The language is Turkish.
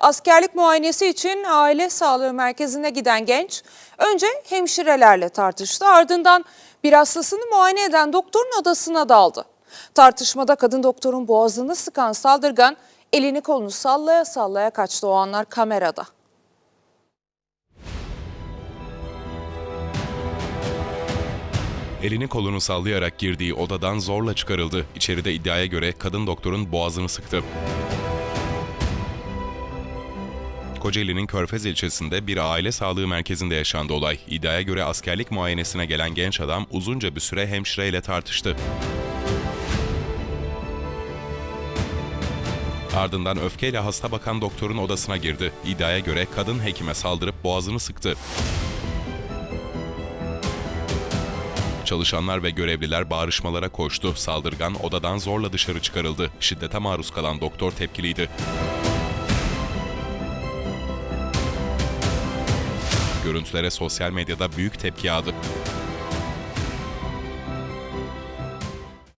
Askerlik muayenesi için aile sağlığı merkezine giden genç önce hemşirelerle tartıştı. Ardından bir hastasını muayene eden doktorun odasına daldı. Tartışmada kadın doktorun boğazını sıkan saldırgan elini kolunu sallaya sallaya kaçtı o anlar kamerada. Elini kolunu sallayarak girdiği odadan zorla çıkarıldı. İçeride iddiaya göre kadın doktorun boğazını sıktı. Kocaeli'nin Körfez ilçesinde bir aile sağlığı merkezinde yaşandı olay. İddiaya göre askerlik muayenesine gelen genç adam uzunca bir süre hemşireyle tartıştı. Ardından öfkeyle hasta bakan doktorun odasına girdi. İddiaya göre kadın hekime saldırıp boğazını sıktı. Çalışanlar ve görevliler bağırışmalara koştu. Saldırgan odadan zorla dışarı çıkarıldı. Şiddete maruz kalan doktor tepkiliydi. Görüntülere sosyal medyada büyük tepki yağdı.